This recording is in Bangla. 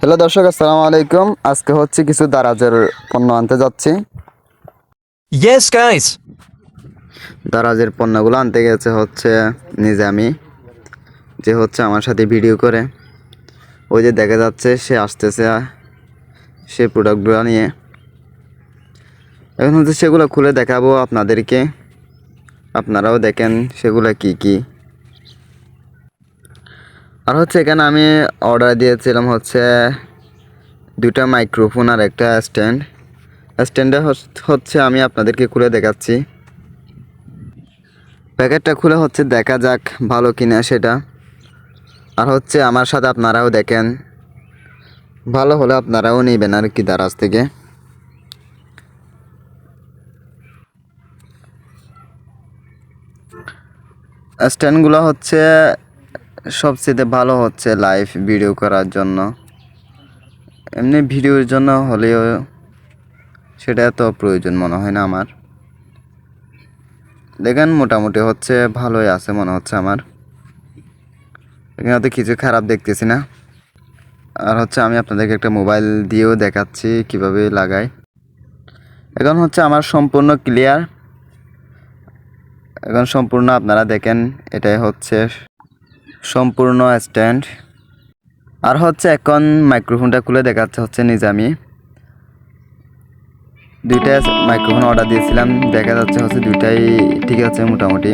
হ্যালো দর্শক আসসালামু আলাইকুম। আজকে হচ্ছে কিছু দারাজের পণ্য আনতে যাচ্ছি। ইয়েস গাইস দারাজের পণ্যগুলো আনতে গেছে হচ্ছে নিজে আমি যে হচ্ছে আমার সাথে ভিডিও করে। ওই যে দেখা যাচ্ছে সে আসতেছে সে প্রোডাক্টগুলো নিয়ে। এখন হচ্ছে সেগুলো খুলে দেখাবো আপনাদেরকে। আপনারাও দেখেন সেগুলো কি কি। আর হচ্ছে এখানে আমি অর্ডার দিয়েছিলাম হচ্ছে দুটা মাইক্রোফোন আর একটা স্ট্যান্ড স্ট্যান্ডে হচ্ছে আমি আপনাদেরকে খুলে দেখাচ্ছি। প্যাকেটটা খুলে হচ্ছে দেখা যাক ভালো কিনা সেটা। আর হচ্ছে আমার সাথে আপনারাও দেখেন। ভালো হলে আপনারাও নেবেন আর কি দারাজ থেকে। স্ট্যান্ডগুলো হচ্ছে সবচেয়ে ভালো হচ্ছে লাইভ ভিডিও করার জন্য। এমনি ভিডিওর জন্য হলেও সেটা এত প্রয়োজন মনে হয় না আমার। দেখেন মোটামুটি হচ্ছে ভালোই আছে মনে হচ্ছে আমার। এখানে তো কিছু খারাপ দেখতেছি না। আর হচ্ছে আমি আপনাদেরকে একটা মোবাইল দিয়েও দেখাচ্ছি কীভাবে লাগাই। এখন হচ্ছে আমার সম্পূর্ণ ক্লিয়ার এখন সম্পূর্ণ আপনারা দেখেন, এটাই হচ্ছে সম্পূর্ণ স্ট্যান্ড আর হচ্ছে এখন মাইক্রোফোনটা খুলে দেখাচ্ছে হচ্ছে নিজামি। দুইটা মাইক্রোফোন অর্ডার দিয়েছিলাম, দেখা যাচ্ছে হচ্ছে দুইটাই ঠিক আছে মোটামুটি।